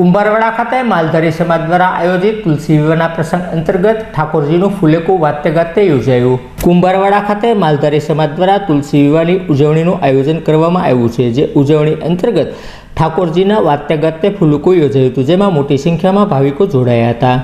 કુંભારવાડા ખાતે માલધારી સમાજ દ્વારા આયોજિત તુલસી વિવાહના પ્રસંગ અંતર્ગત ઠાકોરજીનું ફૂલેકું વાતે ગાતે યોજાયું. કુંભારવાડા ખાતે માલધારી સમાજ દ્વારા તુલસી વિવાહની ઉજવણીનું આયોજન કરવામાં આવ્યું છે, જે ઉજવણી અંતર્ગત ઠાકોરજીના વાતે ગાતે ફુલકું યોજાયું હતું, જેમાં મોટી સંખ્યામાં ભાવિકો જોડાયા હતા.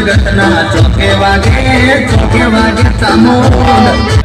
જગતના ચોકે વાગે ચોકે વાગે સામો